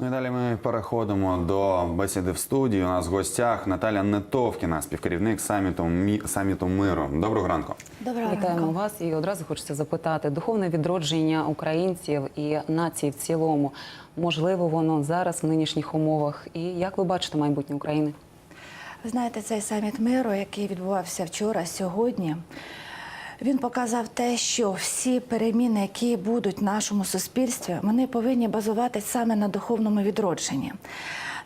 Ну і далі ми переходимо до бесіди в студії. У нас в гостях Наталя Нетовкіна, співкерівник саміту Мі- саміту миру. Доброго ранку. Доброго Вітаємо ранку. вас і одразу хочеться запитати духовне відродження українців і нації в цілому. Можливо, воно зараз в нинішніх умовах. І як ви бачите майбутнє України? Ви знаєте, цей саміт миру, який відбувався вчора, сьогодні, він показав те, що всі переміни, які будуть в нашому суспільстві, вони повинні базуватися саме на духовному відродженні.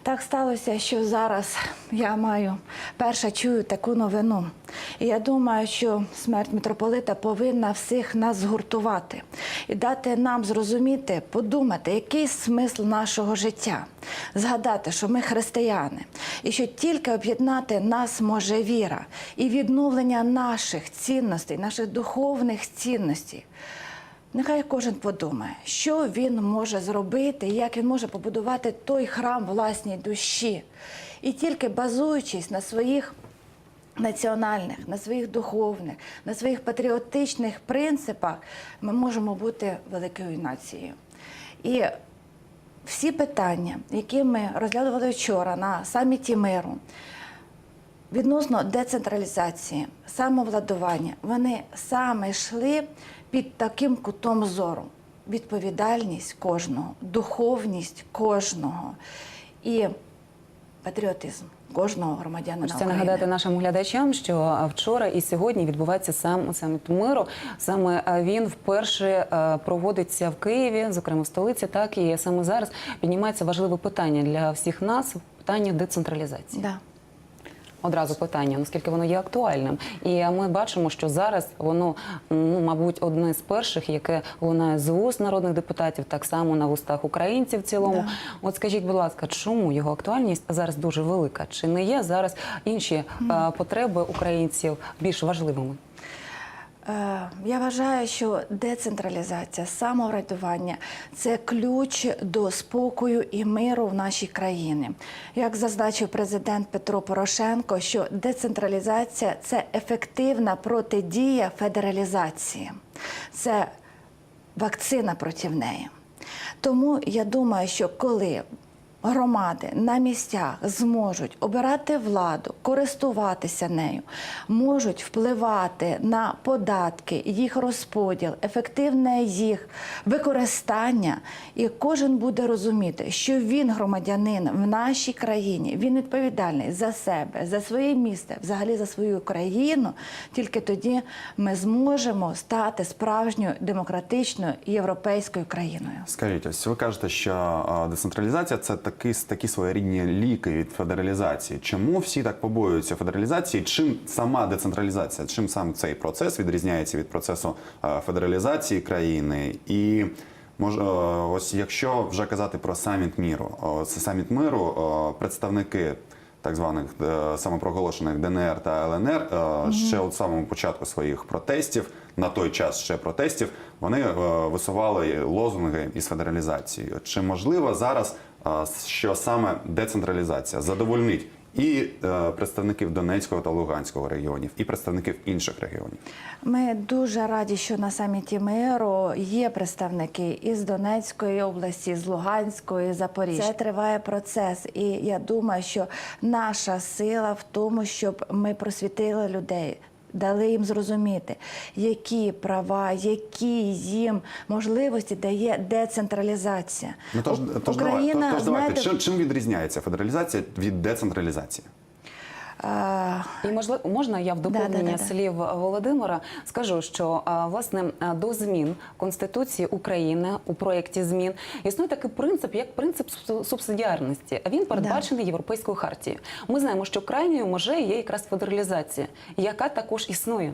Так сталося, що зараз я маю перша чую таку новину. І я думаю, що смерть митрополита повинна всіх нас згуртувати і дати нам зрозуміти, подумати, який смисл нашого життя, згадати, що ми християни, і що тільки об'єднати нас може віра і відновлення наших цінностей, наших духовних цінностей. Нехай кожен подумає, що він може зробити, як він може побудувати той храм власній душі. І тільки базуючись на своїх національних, на своїх духовних, на своїх патріотичних принципах, ми можемо бути великою нацією. І всі питання, які ми розглядували вчора на саміті миру, відносно децентралізації, самовладування, вони саме йшли під таким кутом зору. Відповідальність кожного, духовність кожного і патріотизм кожного громадянина. Хочеться України. нагадати нашим глядачам, що вчора і сьогодні відбувається сам саміт миру. Саме він вперше проводиться в Києві, зокрема в столиці. Так і саме зараз піднімається важливе питання для всіх нас питання децентралізації. Да. Одразу питання, наскільки воно є актуальним, і ми бачимо, що зараз воно ну мабуть одне з перших, яке лунає з вуст народних депутатів, так само на вустах українців в цілому. Да. От скажіть, будь ласка, чому його актуальність зараз дуже велика? Чи не є зараз інші е, потреби українців більш важливими? Е, Я вважаю, що децентралізація, самоврядування це ключ до спокою і миру в нашій країні. Як зазначив президент Петро Порошенко, що децентралізація це ефективна протидія федералізації, це вакцина проти неї. Тому я думаю, що коли громади на місцях зможуть обирати владу, користуватися нею, можуть впливати на податки, їх розподіл, ефективне їх використання, і кожен буде розуміти, що він громадянин в нашій країні, він відповідальний за себе, за своє місце, взагалі за свою країну. Тільки тоді ми зможемо стати справжньою демократичною європейською країною. Скажіть, ось ви кажете, що децентралізація це такі, такі своєрідні ліки від федералізації. Чому всі так побоюються федералізації? Чим сама децентралізація? Чим сам цей процес відрізняється від процесу федералізації країни? І може, е, ось якщо вже казати про саміт міру, це саміт миру, представники. Так званих е, самопроголошених ДНР та ЛНР е, ще от самому початку своїх протестів, на той час ще протестів, вони е, висували лозунги із федералізацією. Чи можливо зараз, е, що саме децентралізація задовольнить і е, представників Донецького та Луганського регіонів, і представників інших регіонів? Ми дуже раді, що на саміті миру є представники із Донецької області, з Луганської, Запоріжжя. Це триває процес, і я думаю, що наша сила в тому, щоб ми просвітили людей. Дали їм зрозуміти, які права, які їм можливості дає децентралізація. Ну тож, Україна, тож, давай, тож, тож давайте знаєте, чим, чим відрізняється федералізація від децентралізації? А, І можливо, можна я в доповнення Да-да-да-да. слів Володимира скажу, що власне до змін Конституції України у проєкті змін існує такий принцип, як принцип субсидіарності. А він передбачений європейською хартією. Ми знаємо, що крайньою межею є якраз федералізація, яка також існує.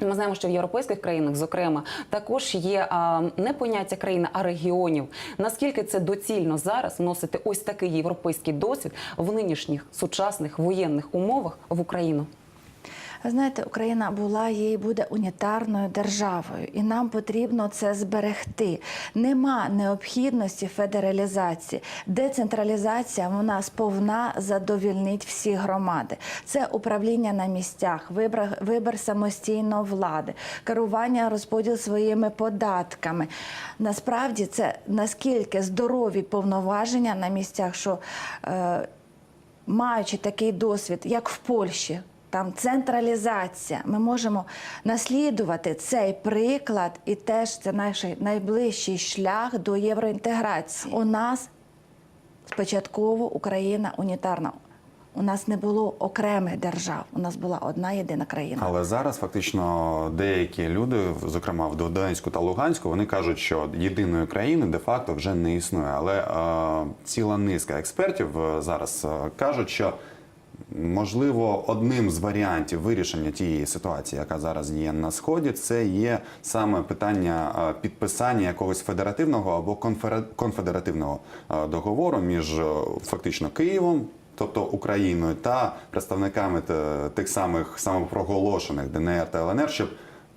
Ми знаємо, що в європейських країнах, зокрема, також є а, не поняття країни, а регіонів. Наскільки це доцільно зараз вносити ось такий європейський досвід в нинішніх сучасних воєнних умовах в Україну? Знаєте, Україна була і буде унітарною державою, і нам потрібно це зберегти. Нема необхідності федералізації. Децентралізація вона сповна задовільнить всі громади. Це управління на місцях, вибір, вибір самостійно влади, керування розподіл своїми податками. Насправді це наскільки здорові повноваження на місцях, що е, маючи такий досвід, як в Польщі, там централізація, ми можемо наслідувати цей приклад, і теж це наш найближчий шлях до євроінтеграції. У нас спочатково Україна унітарна. У нас не було окремих держав, у нас була одна єдина країна. Але зараз фактично деякі люди, зокрема в Донецьку та Луганську, вони кажуть, що єдиної країни де-факто вже не існує. Але е, ціла низка експертів е, зараз е, кажуть, що можливо одним з варіантів вирішення тієї ситуації, яка зараз є на сході, це є саме питання е, підписання якогось федеративного або конфедеративного е, договору між е, фактично Києвом. Тобто Україною та представниками тих самих самопроголошених ДНР та ЛНР, щоб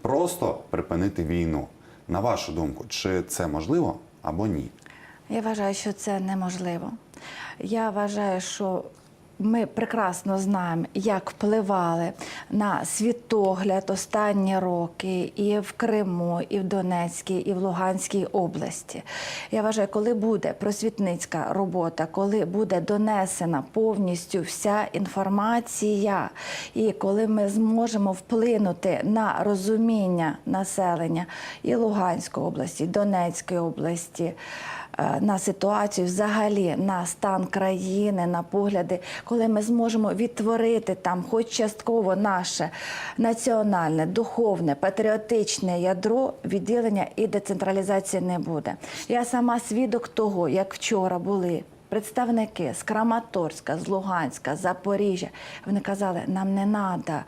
просто припинити війну. На вашу думку, чи це можливо або ні? Я вважаю, що це неможливо. Я вважаю, що ми прекрасно знаємо, як впливали на світогляд останні роки і в Криму, і в Донецькій, і в Луганській області. Я вважаю, коли буде просвітницька робота, коли буде донесена повністю вся інформація, і коли ми зможемо вплинути на розуміння населення і Луганської області, і Донецької області на ситуацію, взагалі на стан країни, на погляди, коли ми зможемо відтворити там, хоч частково наше національне, духовне, патріотичне ядро, відділення і децентралізації не буде. Я сама свідок того, як вчора були. Представники з Краматорська, з Луганська, Запоріжжя, вони казали, нам не треба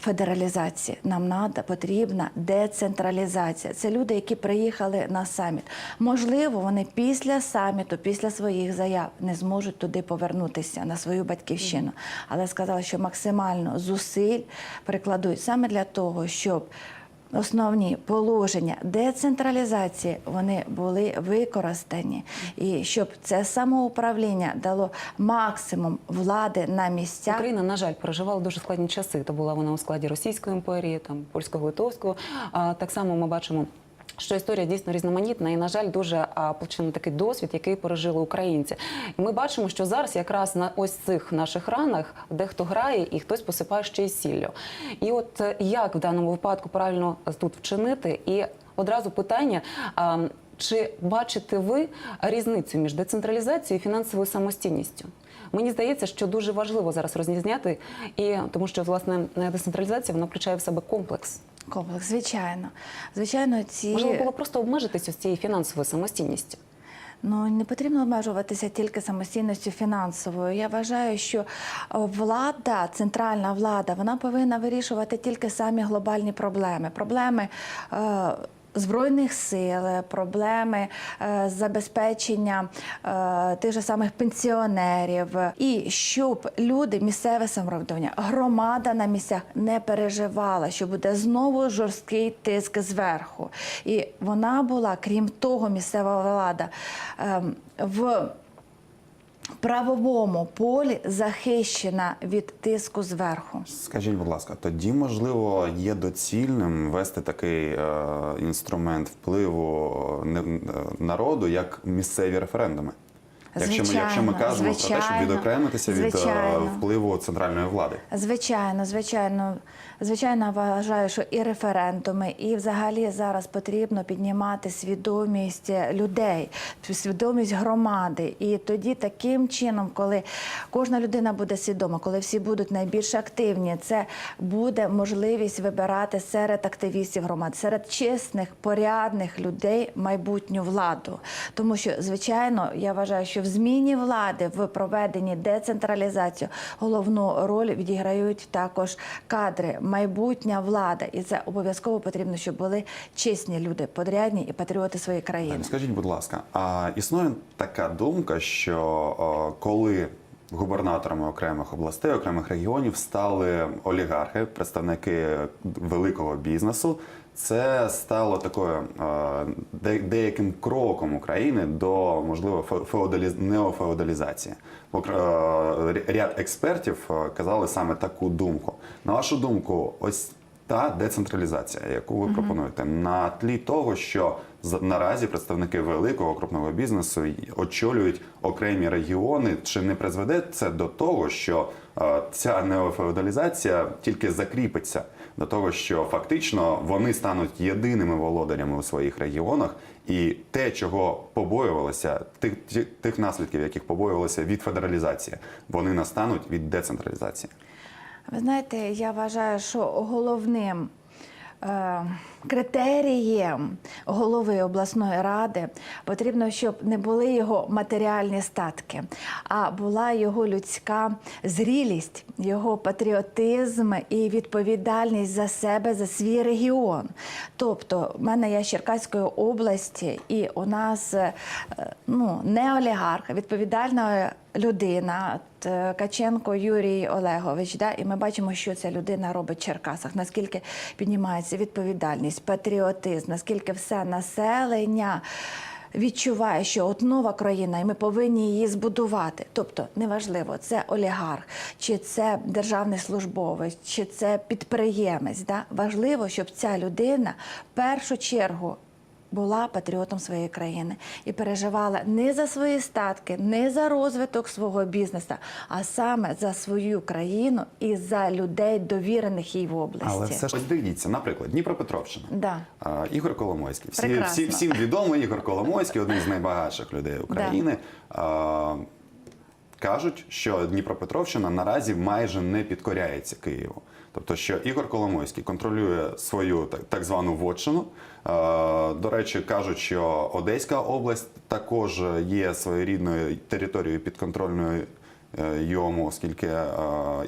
федералізації, нам надо, потрібна децентралізація. Це люди, які приїхали на саміт. Можливо, вони після саміту, після своїх заяв не зможуть туди повернутися на свою батьківщину. Але сказали, що максимально зусиль прикладуть саме для того, щоб основні положення децентралізації вони були використані, і щоб це самоуправління дало максимум влади на місцях. Україна, на жаль, переживала дуже складні часи. То була вона у складі Російської імперії, там польсько-литовського. Так само ми бачимо. Що історія дійсно різноманітна, і на жаль, дуже плачевний такий досвід, який пережили українці. І ми бачимо, що зараз якраз на ось цих наших ранах дехто грає і хтось посипає ще й сіллю. І от е, як в даному випадку правильно тут вчинити? І одразу питання. Чи бачите ви різницю між децентралізацією і фінансовою самостійністю? Мені здається, що дуже важливо зараз розрізняти, і тому що власне децентралізація вона включає в себе комплекс. Комплекс, звичайно. Звичайно, ці Можливо, було просто обмежитися з цією фінансовою самостійністю. Ну не потрібно обмежуватися тільки самостійністю фінансовою. Я вважаю, що влада, центральна влада, вона повинна вирішувати тільки самі глобальні проблеми. Проблеми. Е- Збройних сил, проблеми е, забезпечення е, тих же самих пенсіонерів, і щоб люди, місцеве самоврядування, громада на місцях не переживала, що буде знову жорсткий тиск зверху. І вона була, крім того, місцева влада ем, в правовому полі захищена від тиску зверху. Скажіть, будь ласка, тоді можливо є доцільним вести такий е, інструмент впливу е, народу, як місцеві референдуми? Якщо ми, якщо ми Звичайно, кажемо про те, щоб звичайно, відокремитися від е, впливу центральної влади. Звичайно, звичайно, звичайно, вважаю, що і референдуми, і взагалі зараз потрібно піднімати свідомість людей, свідомість громади. І тоді таким чином, коли кожна людина буде свідома, коли всі будуть найбільш активні, це буде можливість вибирати серед активістів громад, серед чесних, порядних людей майбутню владу. Тому що, звичайно, я вважаю, що в зміні влади в проведенні децентралізації. Головну роль відіграють також кадри, майбутня влада, і це обов'язково потрібно, щоб були чесні люди, подрядні і патріоти своєї країни. Скажіть, будь ласка, а існує така думка, що коли губернаторами окремих областей, окремих регіонів стали олігархи, представники великого бізнесу. Це стало такою е, де- деяким кроком України до можливо фе- феодаліз... неофеодалізації. Е, ря- Ряд експертів е, казали саме таку думку. На вашу думку, ось та децентралізація, яку ви пропонуєте, на тлі того, що наразі представники великого крупного бізнесу очолюють окремі регіони, чи не призведе це до того, що е, ця неофеодалізація тільки закріпиться до того, що фактично вони стануть єдиними володарями у своїх регіонах, і те, чого побоювалися, тих, тих наслідків, яких побоювалися від федералізації, вони настануть від децентралізації. Ви знаєте, я вважаю, що головним критерієм голови обласної ради потрібно, щоб не були його матеріальні статки, а була його людська зрілість, його патріотизм і відповідальність за себе, за свій регіон. Тобто, в мене я з Черкаської області, і у нас е, ну, не олігарх, відповідальна людина. Каченко Юрій Олегович, да, і ми бачимо, що ця людина робить в Черкасах, наскільки піднімається відповідальність, патріотизм, наскільки все населення відчуває, що от нова країна, і ми повинні її збудувати. Тобто, неважливо, це олігарх, чи це державний службовець, чи це підприємець. Да? Важливо, щоб ця людина в першу чергу була патріотом своєї країни і переживала не за свої статки, не за розвиток свого бізнесу, а саме за свою країну і за людей, довірених їй в області. Але все ж дивіться, наприклад, Дніпропетровщина. Да. А, Ігор Коломойський. Всі, Прекрасно. всі, всім відомий Ігор Коломойський, один з найбагатших людей України. А, кажуть, що Дніпропетровщина наразі майже не підкоряється Києву. Тобто, що Ігор Коломойський контролює свою так, так звану вотчину. Е, До речі, кажуть, що Одеська область також є своєрідною територією підконтрольною е, йому, оскільки е,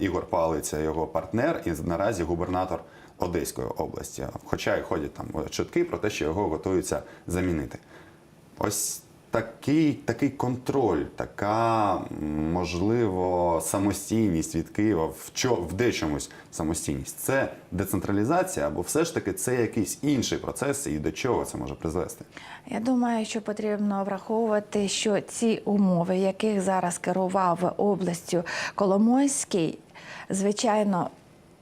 Ігор Палиця його партнер і наразі губернатор Одеської області. Хоча й ходять там чутки про те, що його готуються замінити. Ось такий, такий контроль, така можливо самостійність від Києва в, чо, в дечомусь самостійність. Це децентралізація, або все ж таки це якийсь інший процес, і до чого це може призвести? Я думаю, що потрібно враховувати, що ці умови, яких зараз керував областю Коломойський, звичайно.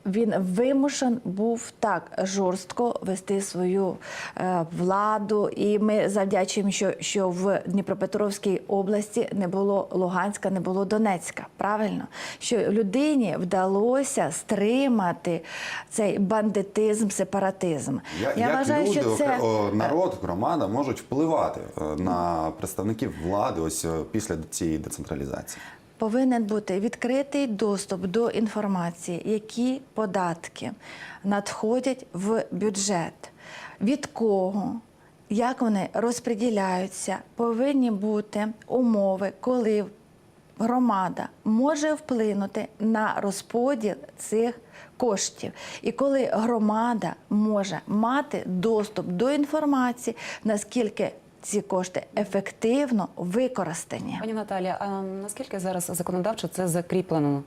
Він вимушен був так жорстко вести свою е, владу, і ми завдячуємо, що, що в Дніпропетровській області не було Луганська, не було Донецька. Правильно, що людині вдалося стримати цей бандитизм, сепаратизм. Я, Я як вважаю, люди, що це о, народ, громада можуть впливати е, на представників влади ось е, після цієї децентралізації? Повинен бути відкритий доступ до інформації, які податки надходять в бюджет, від кого, як вони розподіляються, повинні бути умови, коли громада може вплинути на розподіл цих коштів. І коли громада може мати доступ до інформації, наскільки ці кошти ефективно використані. Пані Наталія, а наскільки зараз законодавчо це закріплено?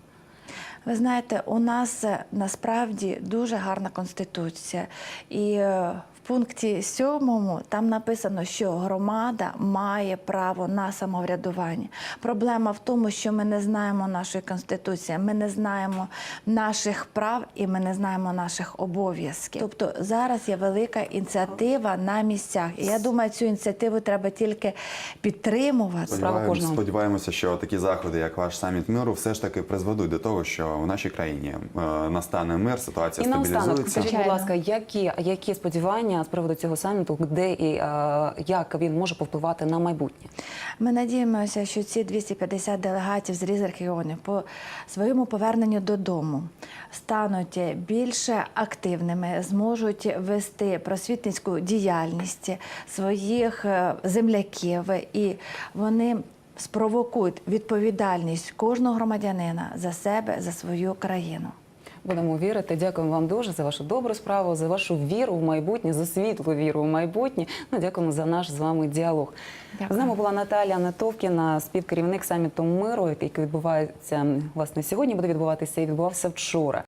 Ви знаєте, у нас е, насправді дуже гарна конституція, і е, пункті сьомому там написано, що громада має право на самоврядування. Проблема в тому, що ми не знаємо нашої конституції, ми не знаємо наших прав і ми не знаємо наших обов'язків. Тобто зараз є велика ініціатива на місцях. І я думаю, цю ініціативу треба тільки підтримувати. Кожного. Сподіваємося, що такі заходи, як ваш саміт миру, все ж таки призведуть до того, що в нашій країні е, настане мир, ситуація І стабілізується. скажіть, будь ласка, які, які сподівання з приводу цього саміту, де і е, як він може повпливати на майбутнє? Ми надіємося, що ці 250 делегатів з різних регіонів по своєму поверненню додому стануть більше активними, зможуть вести просвітницьку діяльність своїх е, земляків, і вони спровокують відповідальність кожного громадянина за себе, за свою країну. Будемо вірити. Дякуємо вам дуже за вашу добру справу, за вашу віру в майбутнє, за світлу віру в майбутнє. Ну, дякуємо за наш з вами діалог. Дякую. З нами була Наталія Натовкіна, співкерівник саміту миру, який відбувається власне сьогодні. Буде відбуватися і відбувався вчора.